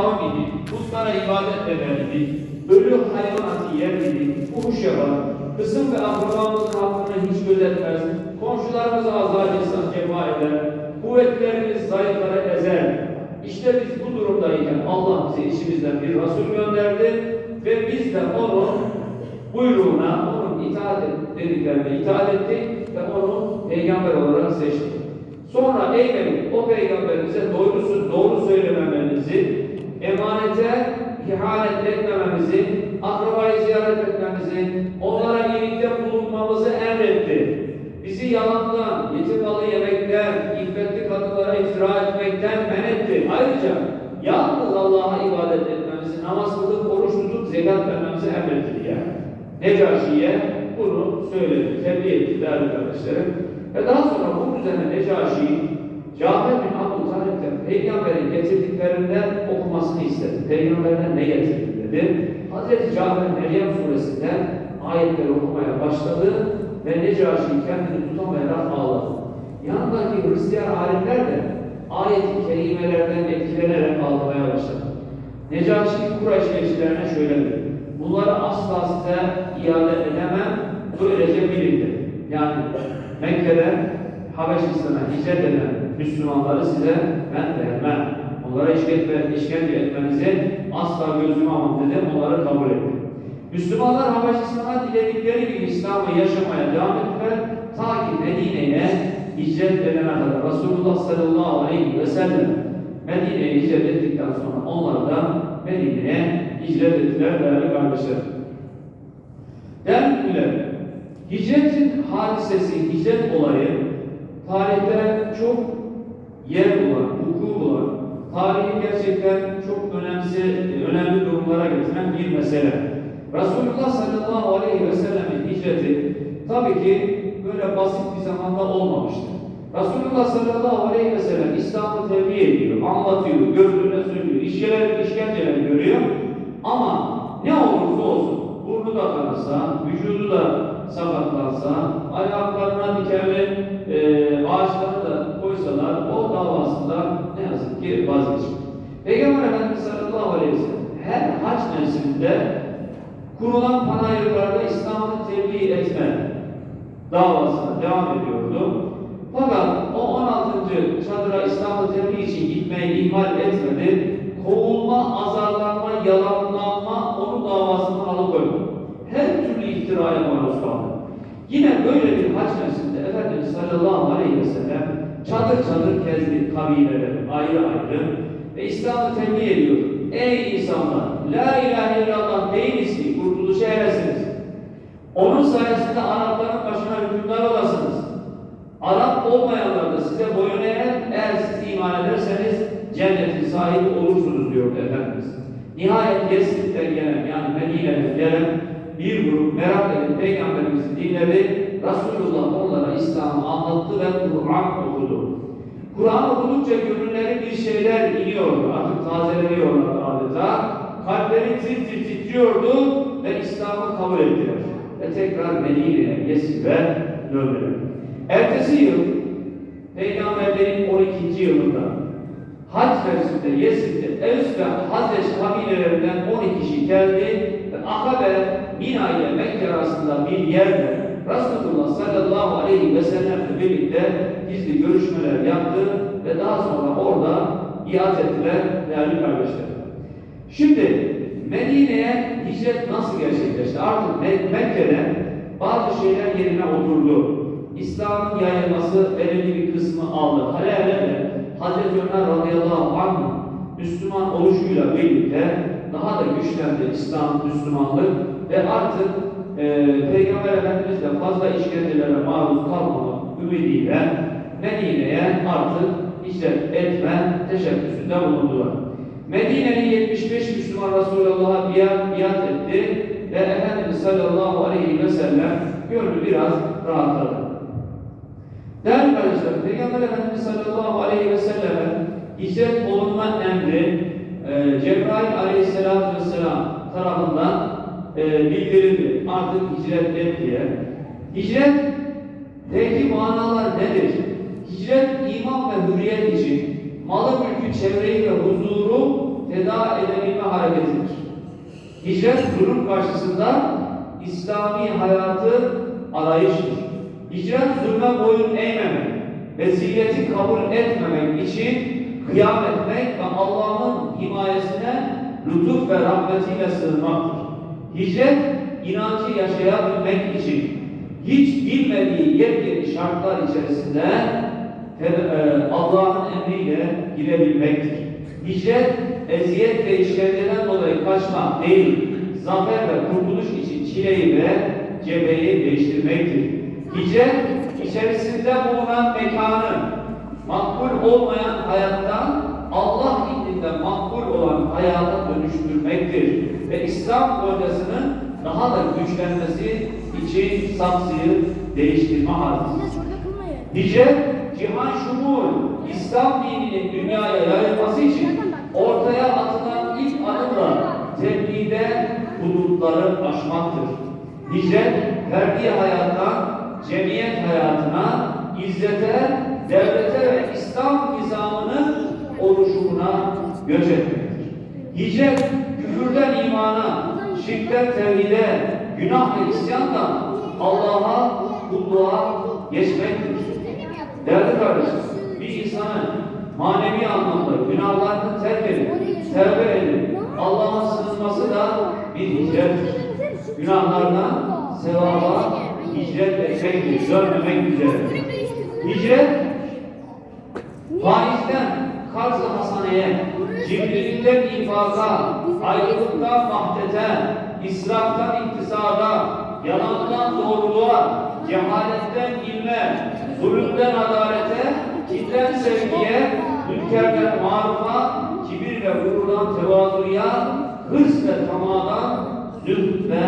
kavmini, putlara ibadet ederdi, ölü hayvanatı yerdi, fuhuş yapar, kısım ve akrabamızın hakkını hiç gözetmez, komşularımıza azar insan cefa eder, kuvvetlerimiz zayıflara ezer. İşte biz bu durumdayken Allah bize içimizden bir Resul gönderdi ve biz de onun buyruğuna, onun itaat et- dediklerine itaat ettik ve onu peygamber olarak seçtik. Sonra ey o peygamberimize doğrusu doğru söylememenizi, emanete ihanet etmememizi, akrabayı ziyaret etmemizi, onlara iyilikte bulunmamızı emretti. Bizi yalandan, yetim malı yemekten, iffetli kadınlara iftira etmekten men etti. Ayrıca yalnız Allah'a ibadet etmemizi, namaz kılıp, oruç tutup, zekat vermemizi emretti diye. Necaşi'ye bunu söyledi, tebliğ etti değerli kardeşlerim. Ve daha sonra bunun üzerine Necaşi, Cafer bin peygamberin getirdiklerinden okumasını istedi. Peygamberden ne getirdi dedi. Hazreti Cafer Meryem suresinden ayetleri okumaya başladı ve Necaşi kendini tutamayarak ağladı. Yanındaki Hristiyan alimler de ayet-i kerimelerden etkilenerek ağlamaya başladı. Necaşi Kureyş elçilerine şöyle dedi. Bunları asla size iade edemem, böylece bilin dedi. Yani Mekke'den Habeşistan'a hicret eden Müslümanları size ben vermem. Onlara işkence, işkence etmenizi asla gözüme almam dedim, onları kabul ettim. Müslümanlar Habeşistan'a diledikleri gibi İslam'ı yaşamaya devam ettiler. Ta ki Medine'ye hicret edene kadar Resulullah sallallahu aleyhi ve sellem Medine'ye hicret ettikten sonra onlar da Medine'ye hicret ettiler değerli kardeşlerim. Değerli hicretin hadisesi, hicret olayı tarihte çok yer bulan, vuku bulan, tarihi gerçekten çok önemsi, önemli durumlara getiren bir mesele. Resulullah sallallahu aleyhi ve sellemin hicreti tabii ki böyle basit bir zamanda olmamıştır. Resulullah sallallahu aleyhi ve sellem İslam'ı tebliğ ediyor, anlatıyor, gördüğüne söylüyor, işkeler, işkenceler görüyor. Ama ne olursa olsun, burnu da kanasa, vücudu da sakatlansa, ayaklarına dikenli e, ağaçları da koysalar, o davasında ne yazık ki vazgeçmiyor. Peygamber Efendimiz sallallahu aleyhi ve sellem her haç mevsiminde kurulan panayırlarda İslam'ı tebliğ etme davasına devam ediyordu. Fakat o 16. çadıra İslam'ı tebliğ için gitmeyi ihmal etmedi. Kovulma, azarlanma, yalanlanma onun davasından alıkoydu. Her türlü iftiraya maruz kaldı. Yine böyle bir haç mevsiminde Efendimiz sallallahu aleyhi çadır çadır gezdi kabileleri ayrı ayrı ve İslam'ı tebliğ ediyor. Ey insanlar! La ilahe illallah deyiniz ki kurtuluşa eresiniz. Onun sayesinde Arapların başına hükümdar olasınız. Arap olmayanlar da size boyun eğer, eğer siz iman ederseniz cennetin sahibi olursunuz diyor Efendimiz. Nihayet Yesrib'den gelen yani Medine'den gelen bir grup merak edip Peygamberimizi dinledi. Resulullah onlara İslam'ı anlattı ve Kur'an okudu. Kur'an okudukça gönülleri bir şeyler iniyordu. Artık tazeleniyorlar adeta. Kalpleri tir tir titriyordu ve İslam'ı kabul ettiler. Ve tekrar Medine'ye, Yesrib'e döndüler. Ertesi yıl Peygamberlerin 12. yılında Hac mevsiminde Yesrib'de Evs ve Hazreç kabilelerinden 12 kişi geldi Akabe, Mina ile Mekke arasında bir yerde Resulullah sallallahu aleyhi ve sellemle birlikte gizli görüşmeler yaptı ve daha sonra orada biat ettiler değerli kardeşler. Şimdi Medine'ye hicret nasıl gerçekleşti? Artık Mek- Mekke'de bazı şeyler yerine oturdu. İslam'ın yayılması belirli bir kısmı aldı. De Hazreti Ömer radıyallahu anh Müslüman oluşuyla birlikte daha da güçlendi İslam, Müslümanlık ve artık e, Peygamber Efendimiz de fazla işkencelere maruz kalmamak ümidiyle Medine'ye artık hicret etme teşebbüsünde bulundular. Medine'nin 75 Müslüman Resulullah'a biat, biat etti ve Efendimiz sallallahu aleyhi ve sellem gönlü biraz rahatladı. Değerli kardeşlerim, Peygamber Efendimiz sallallahu aleyhi ve selleme hicret olunma emri e, Cebrail aleyhisselatü vesselam tarafından e, bildirildi. Artık hicret et diye. Hicret peki manalar nedir? Hicret iman ve hürriyet için malı mülkü çevreyi ve huzuru feda edebilme hareketidir. Hicret durum karşısında İslami hayatı arayıştır. Hicret zulme boyun eğmemek ve zilleti kabul etmemek için kıyam etmek ve Allah'ın himayesine lütuf ve rahmetiyle sığınmaktır. Hicret inancı yaşayabilmek için hiç bilmediği yepyeni şartlar içerisinde e, Allah'ın emriyle girebilmektir. Hicret eziyet ve işkenceden dolayı kaçmak değil, zafer ve kurtuluş için çileyi ve cebeyi değiştirmektir. Hicret içerisinde bulunan mekanı makbul olmayan hayattan Allah indinde makbul olan hayata dönüştürmektir. Ve İslam hocasının daha da güçlenmesi için saksıyı değiştirme kılmayın. Hicret, cihan şumul, İslam dininin dünyaya yayılması için ortaya atılan ilk adımla tebliğde bulutları aşmaktır. Hicret, ferdi hayattan cemiyet hayatına, izzete, devlete ve İslam nizamının oluşumuna göç etmektir. Hicret, küfürden imana, şirkten tevhide, günah ve isyandan Allah'a, kulluğa geçmektir. Değerli kardeşim, bir insanın manevi anlamda günahlarını terk edip, tevbe edip, Allah'a sığınması da bir hicrettir. Günahlardan sevaba hicret etmektir, dönmemek üzere. Hicret, faizden karz-ı hasaneye, cimrilikten infaka, ayrılıktan vahdete, israftan iktisada, yalandan doğruluğa, cehaletten ilme, zulümden adalete, kinden sevgiye, ülkerden marufa, kibir ve gururdan tevazuya, hırs ve tamadan zühd ve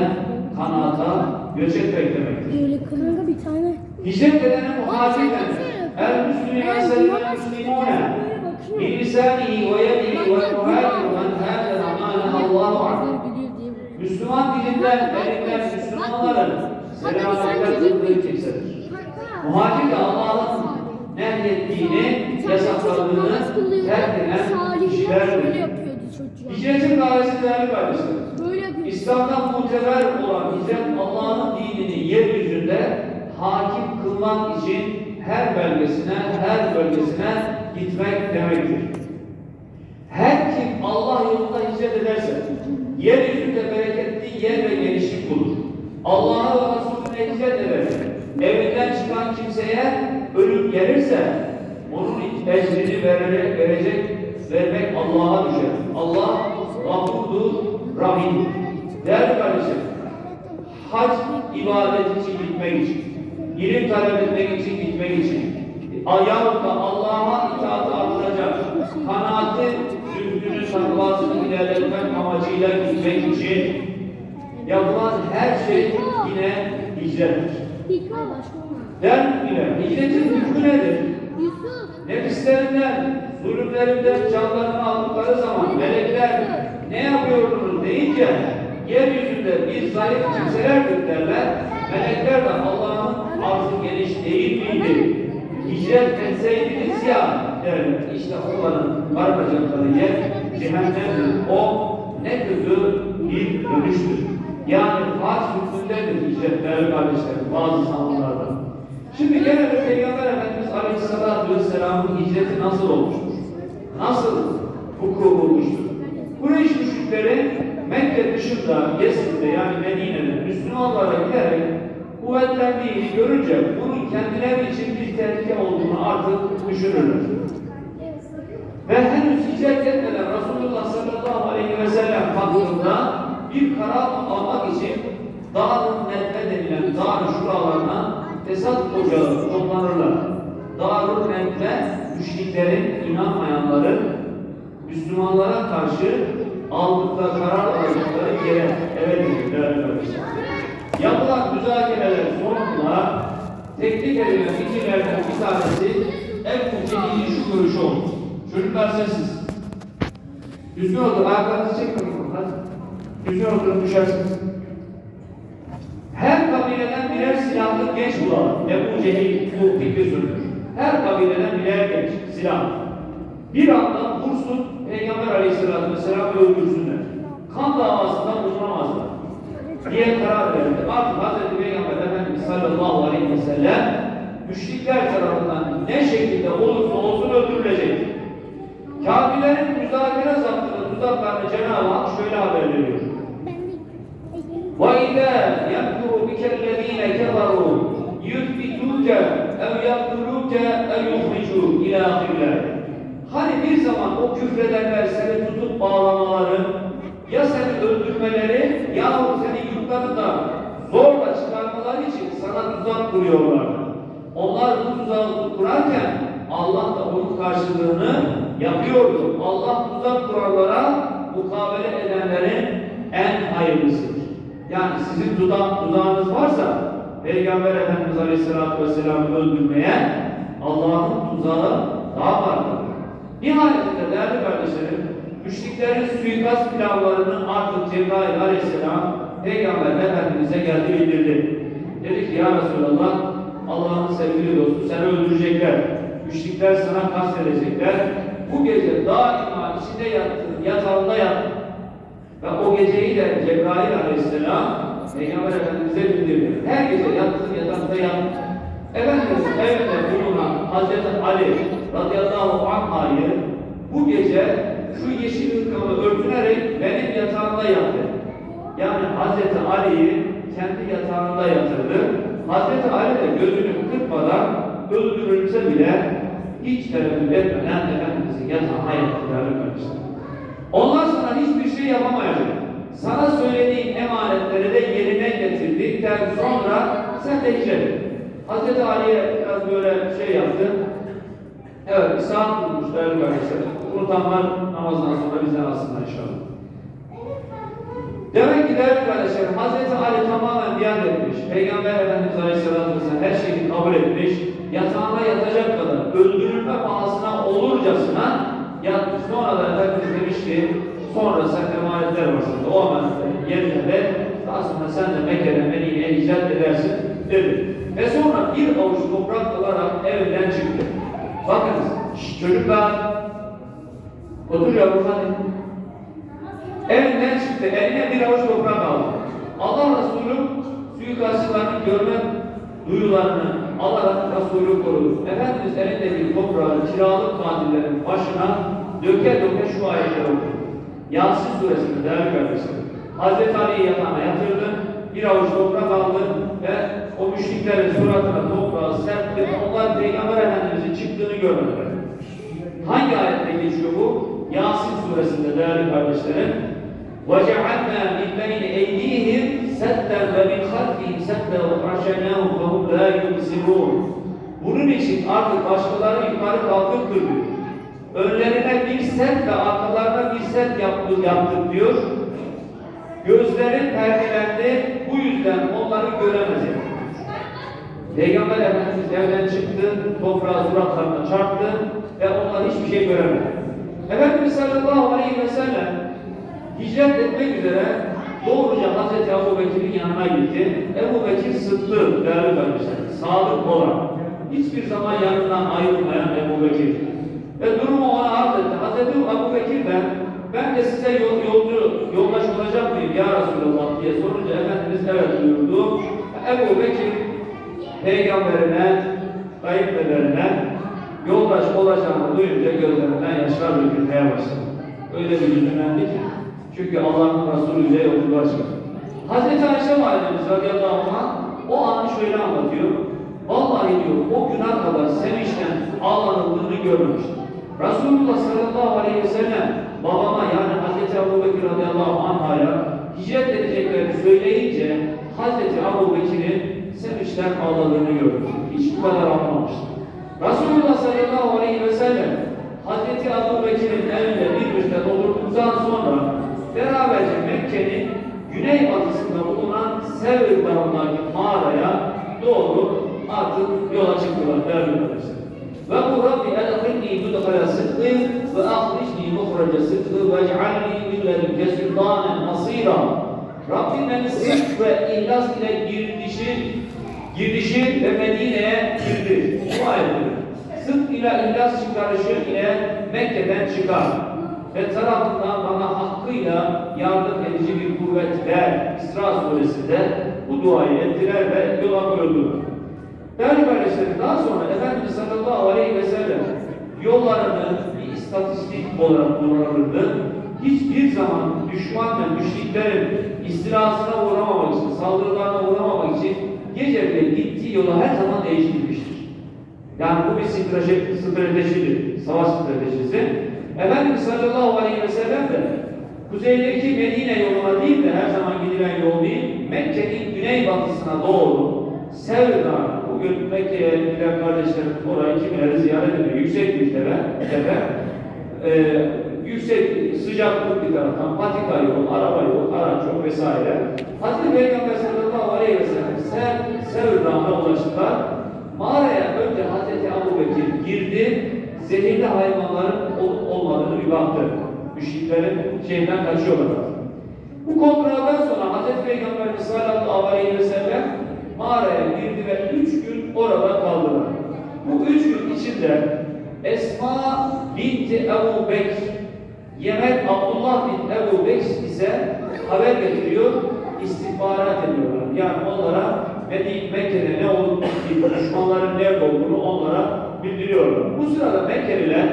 kanaata göç etmek demektir. Böyle kanka bir tane. Hicret edene muhacir denir. El müslüme sellem müslimune. Bir lisanihi ve yedihi ve muhacir men hâden amâne Allahu diye. Müslüman dilinden, elinden Müslümanların selametle zıddığı kimsedir. Muhacir de Allah'ın nehyettiğini, yasakladığını terk eden kişilerdir. Hicretin gayesi değerli kardeşlerim. İslam'dan muteber olan hicret Allah'ın dinini yeryüzünde hakim kılmak için her belgesine, her bölgesine gitmek demektir. Her kim Allah yolunda hicret ederse yeryüzünde bereketli yer ve genişlik bulur. Allah'a ve Resulüne hicret eder. Evinden çıkan kimseye ölüm gelirse onun ecrini vererek, verecek, vermek Allah'a düşer. Allah gafurdur, rahim. Değerli kardeşim, hac ibadet için gitmek için, ilim talep etmek için gitmek için, ayağında Allah'a itaatı artıracak, kanaati, zühdünü, takvasını ilerletmek amacıyla gitmek için yapılan her şey yine hicrettir. Der bile, hicretin hükmü nedir? Nefislerinden, zulümlerinden canlarını aldıkları zaman melekler ne yapıyordunuz deyince yeryüzünde bir zayıf kimselerdir derler. Melekler de Allah'ın arzı geniş değil miydi? Hicret etseydiniz ya derler. İşte onların varacakları yer cehennemdir. O ne kötü bir dönüştür. Yani farz hükmündedir hicret değerli kardeşlerim bazı zamanlarda. Şimdi genelde Peygamber Efendimiz Aleyhisselatü Vesselam'ın hicreti nasıl olmuştur? Nasıl hukuku bulmuştur? Kureyş müşrikleri Mekke dışında, Yesrib'de yani Medine'de Müslümanlara giderek kuvvetlendiğini görünce bunun kendileri için bir tehlike olduğunu artık düşünürler. Ve henüz hicret etmeden Resulullah sallallahu aleyhi ve sellem hakkında bir karar almak için Dar-ı Nedve denilen Dar-ı Şuralarına fesat ocağı toplanırlar. Dar-ı Nedve müşriklerin, inanmayanların Müslümanlara karşı aldıkları karar alacakları yere evet kardeşler. Yapılan müzakereler sonunda teklif edilen fikirlerden bir tanesi en muhtedili şu görüşü oldu. Çocuklar sessiz. Düzgün ayaklarınızı çekin bakalım. Hadi. Düzgün oturun, düşersiniz. Her kabileden birer silahlı genç bulalım. Ebu Cehil bu fikri sürdürür. Her kabileden birer genç, silah. Bir anda vursun, Peygamber Aleyhisselatü Vesselam öldürsünler. Kan davasından bulunamazlar diye karar verdi. Artık Hz. Peygamber Efendimiz sallallahu aleyhi ve sellem müşrikler tarafından ne şekilde olursa olsun öldürülecek. Kafirlerin müzakere zaptını tuzaklarını Cenab-ı Hak şöyle haber veriyor. وَإِذَا يَمْكُرُ بِكَ الَّذ۪ينَ كَفَرُوا يُثْبِتُوكَ اَوْ يَقْتُلُوكَ اَوْ يُخْرِجُوا اِلَى آخِرِلَهِ Hani bir zaman o küfredenler seni tutup bağlamaları, ya seni öldürmeleri yahut seni yurtlarından zorla çıkarmaları için sana tuzak kuruyorlardı. Onlar bu tuzağı kurarken Allah da onun karşılığını yapıyordu. Allah tuzak kuranlara mukabele edenlerin en hayırlısıdır. Yani sizin tuzak, tuzağınız varsa Peygamber Efendimiz Aleyhisselatü Vesselam'ı öldürmeye Allah'ın tuzağı daha farklıdır. Nihayetinde değerli kardeşlerim, müşriklerin suikast planlarını artık Cebrail Aleyhisselam Peygamber Efendimiz'e geldi bildirdi. Dedi ki ya Resulallah Allah'ın sevgili dostu seni öldürecekler. Müşrikler sana kastedecekler. Bu gece daima içinde yattığın yatağında yat. Ve o geceyi de Cebrail Aleyhisselam Peygamber Efendimiz'e bildirdi. Her gece yattığın yatakta yat. Efendimiz evinde bulunan Hazreti Ali radıyallahu anh'ı bu gece şu yeşil ırkamı örtünerek benim yatağımda yattı. Yani Hazreti Ali'yi kendi yatağında yatırdı. Hazreti Ali de gözünü kırpmadan öldürülse bile hiç tereddüt etmeden Efendimizin yatağına kardeşler. Onlar sana hiçbir şey yapamayacak. Sana söylediğim emanetleri de yerine getirdikten sonra sen de et. Hazreti Ali'ye biraz böyle şey yaptı. Evet, bir saat bulmuş değerli kardeşler. Unutanlar namazdan sonra bizden alsınlar inşallah. Demek ki değerli kardeşlerim, Hazreti Ali tamamen biat etmiş. Peygamber Efendimiz Aleyhisselatü Vesselam her şeyi kabul etmiş. Yatağına yatacak kadar öldürülme pahasına olurcasına yatmış. Sonra da Efendimiz demiş ki, sonra sen emanetler sende. O emanetleri yerine ver. Daha sonra sen de Mekke'den Medine'ye hicret edersin dedi. Ve sonra bir avuç toprak alarak evinden çıktı. Bakınız, çocuklar, otur yavrum hadi. Evinden çıktı, eline bir avuç toprak aldı. Allah Resulü suikastçılarını görme duyularını alarak Resulü korudu. Efendimiz elindeki toprağı kiralık katillerin başına döke döke şu ayetleri okudu. Yasin suresinde değerli kardeşlerim. Hazreti Ali'yi yatağına yatırdı, bir avuç toprak aldı ve o müşriklerin suratına toprağı serpti. Onlar Peygamber Efendimiz'in çıktığını görmediler. Hangi ayette geçiyor bu? Yasin suresinde değerli kardeşlerim. وَجَعَلْنَا مِنْ بَيْنِ اَيْدِيهِمْ سَدًّا وَمِنْ خَلْفِهِمْ سَدًّا وَحَشَنَاهُمْ فَهُمْ لَا يُبْصِرُونَ Bunun için artık başkaları yukarı kalkıp durdu. Önlerine bir set ve arkalarına bir set yaptık, yaptık diyor. Gözlerin perdelendi, bu yüzden onları göremez. Peygamber Efendimiz evden çıktı, toprağı suratlarına çarptı ve onlar hiçbir şey göremedi. Efendimiz sallallahu aleyhi ve sellem hicret etmek üzere doğruca Hazreti Ebu Bekir'in yanına gitti. Ebu Bekir sıddı değerli kardeşler, sadık olan, hiçbir zaman yanından ayrılmayan Ebu Bekir. Ve durumu ona arz etti. Hazreti Ebu Bekir de ben de size yol, yolcu, yoldaş olacak mıyım ya Resulallah diye sorunca Efendimiz evet buyurdu. Ebu Bekir peygamberine, kayıpbelerine yoldaş olacağını duyunca gözlerinden yaşlar dökülmeye başladı. Öyle bir hüzünlendi ki. Çünkü Allah'ın Resulü üzere yolculuğa çıktı. Hazreti Ayşe Validemiz radıyallahu anh o anı şöyle anlatıyor. Vallahi diyor o güne kadar sevinçten ağlanıldığını görmemiştim. Resulullah sallallahu aleyhi ve sellem babama yani Hazreti Ebu Bekir radıyallahu anh'a hicret edeceklerini söyleyince Hazreti Ebu Bekir'in sevinçten ağladığını gördüm. Hiç bu kadar ağlamamıştım. Resulullah sallallahu aleyhi ve sellem Hazreti Ebu Bekir'in evinde bir müddet oturduktan sonra beraberce Mekke'nin güneybatısında bulunan Sevr Dağı'ndaki mağaraya doğru artık yola çıktılar değerli kardeşler. Ve bu Rabbi edhilni müdhale sıdkı ve ahricni muhrece sıdkı ve ec'alni min ledünke sultanen nasira. Rabbim beni sıdk ve ihlas ile girdişi, girdişi ve Medine'ye girdi. Bu ayettir. Sıdk ile ihlas çıkarışı ile Mekke'den çıkar. Ve tarafından bana hakkıyla yardım edici bir kuvvet ver. İsra suresinde bu duayı ettiler ve yola koyuldular. Değerli kardeşlerim daha sonra Efendimiz sallallahu aleyhi ve sellem yollarını bir istatistik olarak kullanılırdı. Hiçbir zaman düşman ve müşriklerin istilasına uğramamak için, saldırılarına uğramamak için gece bile gittiği yolu her zaman değiştirmiştir. Yani bu bir strateji, stratejidir, savaş stratejisi. Efendimiz sallallahu aleyhi ve sellem de kuzeydeki Medine yoluna değil de her zaman gidilen yol değil, Mekke'nin güneybatısına doğru Sevr Dağı, bugün Mekke'ye giden kardeşlerim orayı kimileri ziyaret ediyor. Yüksek bir tepe, tepe. Ee, yüksek sıcaklık bir taraftan, patika yol, araba yol, araç yol vesaire. Hazreti Peygamber sallallahu aleyhi ve sellem Sev, Sevr Dağı'na ulaştılar. Mağaraya önce Hazreti Ebu Bekir girdi, zehirli hayvanların olmadığını baktı. Müşriklerin şeyinden kaçıyorlar. Bu kontrolden sonra Hazreti Peygamberimiz sallallahu aleyhi ve sellem mağaraya girdi ve üç gün orada kaldılar. Bu üç gün içinde Esma binti Ebu Bekir, Yemen Abdullah bin Ebu Bekir ise haber getiriyor, istihbarat ediyorlar. Yani onlara Medine, Mekke'de ne olup düşmanların nerede olduğunu onlara bildiriyorlar. Bu sırada Mekkeliler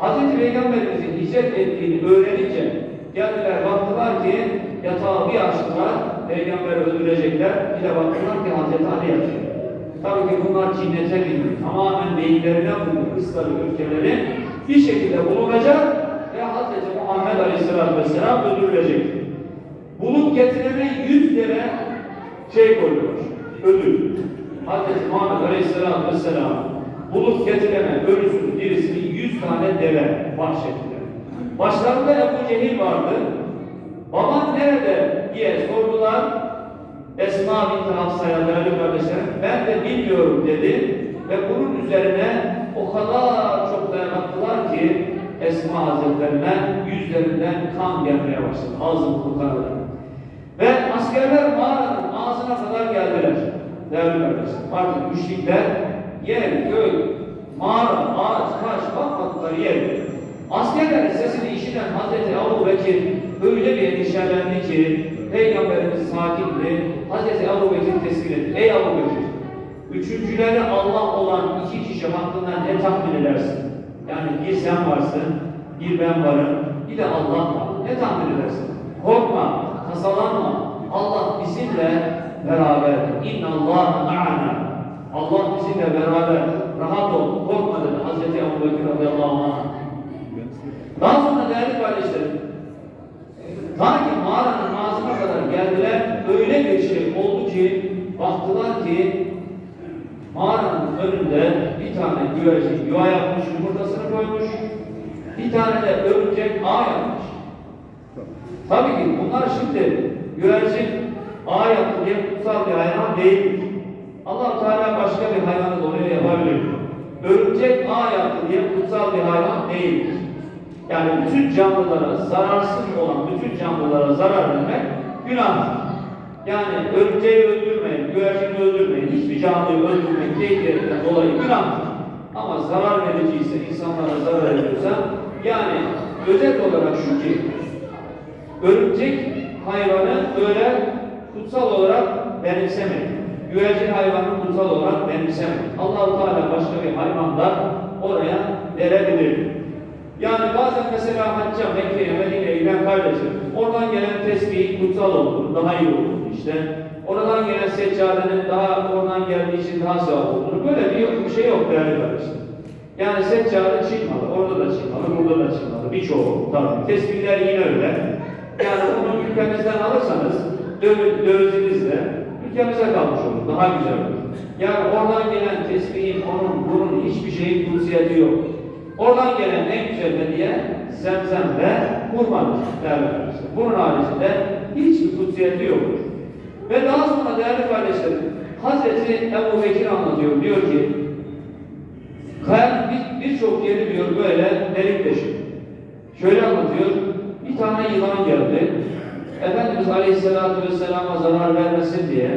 Hz. Peygamberimizin hicret ettiğini öğrenince geldiler baktılar ki yatağı bir açtılar, Peygamberi öldürecekler. Bir de baktılar ki Hz. Ali yatıyor. Tabii ki bunlar cinnete bindi. Tamamen beyinlerine vurdu kısları, ülkeleri bir şekilde bulunacak ve Hz. Muhammed Aleyhisselatü Vesselam öldürülecek. Bulup getirene yüz deve şey koydular, ödül. Hz. Muhammed Aleyhisselatü Vesselam bulup getirene ölüsünü, dirisini yüz tane deve bahşettiler. Başlarında Ebu Cehil vardı. Baban nerede diye sordular. Esma binti Hafsa'ya değerli kardeşlerim, ben de bilmiyorum dedi ve bunun üzerine o kadar çok dayanattılar ki Esma Hazretlerine yüzlerinden kan gelmeye başladı, ağzı kurtardı. Ve askerler mağaranın ağzına kadar geldiler. Değerli kardeşlerim, artık müşrikler yer, gök, mağara, ağaç, taş bakmadıkları yer. Askerlerin sesini işiten Hazreti Ebu Bekir öyle bir endişelendi ki Peygamberimiz sakindi. Hazreti Ebu Bekir tesbih etti. Ey Ebu Bekir, üçüncüleri Allah olan iki kişi hakkında ne tahmin edersin? Yani bir sen varsın, bir ben varım, bir de Allah var. Ne tahmin edersin? Korkma, tasalanma. Allah bizimle beraber. İnna Allah ma'ana. Allah bizimle beraber. Rahat ol, korkma dedi Hazreti Ebu Bekir radıyallahu anh. Daha sonra değerli kardeşlerim, ta ki mağaranın ağzına kadar geldiler, öyle bir şey oldu ki, baktılar ki mağaranın önünde bir tane güvercin yuva yapmış, yumurtasını koymuş, bir tane de örümcek ağ yapmış. Tabii ki bunlar şimdi güvercin ağ yaptı diye kutsal bir hayvan değildir. Allah Teala başka bir hayvanı oraya yapabilir. Örümcek ağ yaptı diye kutsal bir hayvan değildir. Yani bütün canlılara zararsız olan bütün canlılara zarar vermek günahtır. Yani örümceği öldürmeyin, güvercini öldürmeyin, hiçbir canlıyı öldürmek keyfiyetten dolayı günahtır. Ama zarar vericiyse, insanlara zarar ediyorsa, yani özet olarak şu ki, örümcek hayvanı öyle kutsal olarak benimsemeyin. Güvercin hayvanı kutsal olarak benimsemeyin. Allah-u Teala başka bir hayvan da oraya verebilir. Yani bazen mesela hacca, Mekke'ye, Medine'ye giden kardeşim, oradan gelen tesbih kutsal olur, daha iyi olur işte. Oradan gelen seccadenin daha oradan geldiği için daha sevap olur. Böyle bir şey yok değerli kardeşim. Yani seccade çıkmalı, orada da çıkmalı, burada da çıkmalı. Birçoğu tabii. Tesbihler yine öyle. Yani bunu ülkemizden alırsanız döv- dövizinizle ülkemize kalmış olur. Daha güzel olur. Yani oradan gelen tesbihin, onun, bunun hiçbir şeyin kutsiyeti yok. Oradan gelen en güzel hediye zemzem ve hurmadır değerli kardeşler. Bunun haricinde hiçbir kutsiyeti yoktur. Ve daha sonra değerli kardeşlerim, Hazreti Ebu Bekir anlatıyor. Diyor ki, kayanın bir- birçok yeri diyor böyle delik deşik. Şöyle anlatıyor, bir tane yılan geldi. Efendimiz Aleyhisselatü Vesselam'a zarar vermesin diye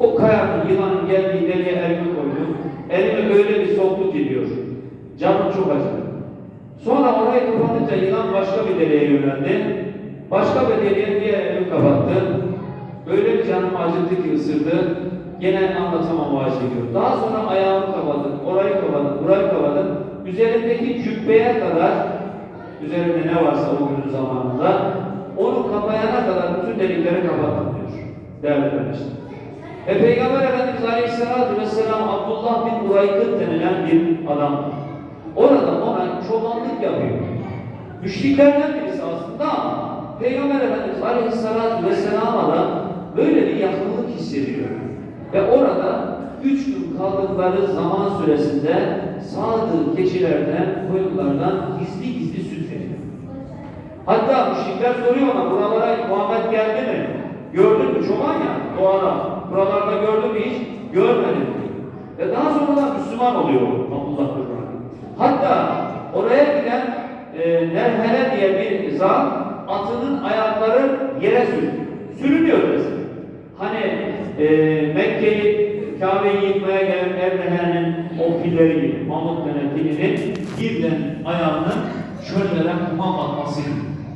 o kayanın, yılanın geldiği deliğe elimi koydu. Elimi öyle bir soktu ki diyor. Canım çok acıdı. Sonra orayı kapatınca yılan başka bir deliğe yöneldi. Başka bir deliğe diğer elini kapattı. Öyle bir canımı acıttı ki ısırdı. Gene anlatamam o acıyı. Daha sonra ayağımı kapadı, orayı kapadı, burayı kapadı. Üzerindeki cübbeye kadar, üzerinde ne varsa o günün zamanında, onu kapayana kadar bütün delikleri kapattım diyor. Değerli kardeşler. E Peygamber Efendimiz Aleyhisselatü Vesselam Abdullah bin Uraykıt denilen bir adam. Orada ona çobanlık yapıyor. Müşriklerden birisi aslında ama Peygamber Efendimiz Aleyhisselatü Vesselam'a da böyle bir yakınlık hissediyor. Ve orada üç gün kaldıkları zaman süresinde sağdığı keçilerden, koyunlardan gizli gizli. Hatta müşrikler soruyor ona buralara Muhammed geldi mi? Gördün mü çoban ya doğada. Buralarda gördün mü hiç? Görmedim. Ve daha sonra Müslüman oluyor Abdullah Uraykıt. Hatta oraya giden e, Nerhele diye bir zat atının ayakları yere sür, sürünüyor. Hani e, Mekke'yi, Kabe'yi yıkmaya gelen Ebrehe'nin o pilleri gibi, Mahmut denen pilinin birden ayağının çöllere kuma batması gibi.